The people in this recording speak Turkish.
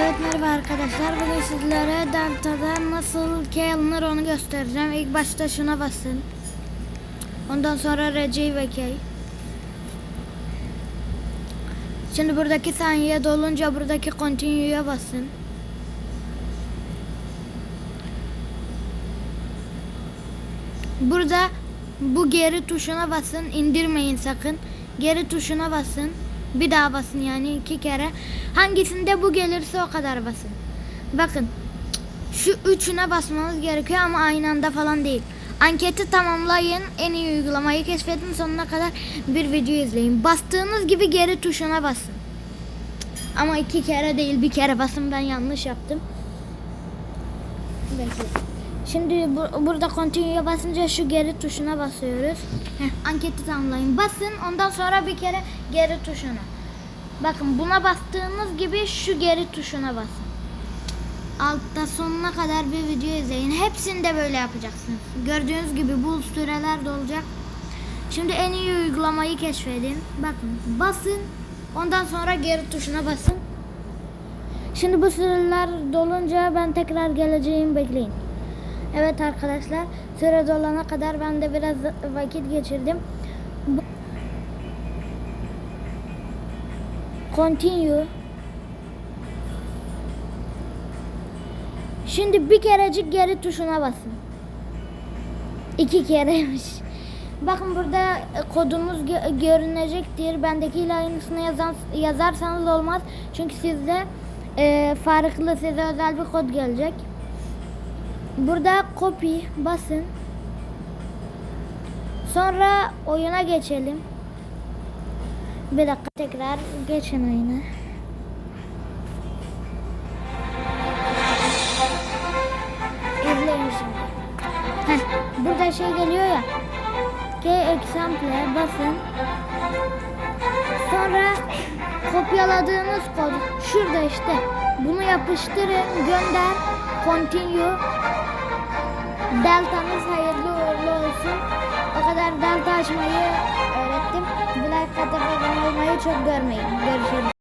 Evet merhaba arkadaşlar. Bugün sizlere Delta'da nasıl key alınır onu göstereceğim. İlk başta şuna basın. Ondan sonra RC ve key. Şimdi buradaki saniye dolunca buradaki continue'ya basın. Burada bu geri tuşuna basın. indirmeyin sakın. Geri tuşuna basın. Bir daha basın yani iki kere. Hangisinde bu gelirse o kadar basın. Bakın şu üçüne basmanız gerekiyor ama aynı anda falan değil. Anketi tamamlayın. En iyi uygulamayı keşfedin. Sonuna kadar bir video izleyin. Bastığınız gibi geri tuşuna basın. Ama iki kere değil bir kere basın. Ben yanlış yaptım. Bekle. Şimdi bu- burada continue'ya basınca şu geri tuşuna basıyoruz. Heh, anketi tamamlayın. Basın ondan sonra bir kere geri tuşuna. Bakın buna bastığınız gibi şu geri tuşuna basın. Altta sonuna kadar bir video izleyin. Hepsini de böyle yapacaksınız. Gördüğünüz gibi bu süreler de olacak. Şimdi en iyi uygulamayı keşfedin. Bakın basın. Ondan sonra geri tuşuna basın. Şimdi bu süreler dolunca ben tekrar geleceğim bekleyin. Evet arkadaşlar süre dolana kadar ben de biraz vakit geçirdim. Continue. Şimdi bir kerecik geri tuşuna basın. İki kereymiş. Bakın burada e, kodumuz gö- görünecektir. Bendekiyle aynısını yazan, yazarsanız olmaz. Çünkü sizde e, farklı size özel bir kod gelecek. Burada copy basın. Sonra oyuna geçelim. Bir dakika tekrar geçin oyuna. İzleyin şimdi. Heh, burada şey geliyor ya. G example basın. Sonra kopyaladığınız kod şurada işte. Bunu yapıştırın, gönder, continue. Delta'nız hayırlı uğurlu olsun. O kadar delta açmayı öğrettim. Like atıp abone olmayı çok görmeyin. Görüşürüz.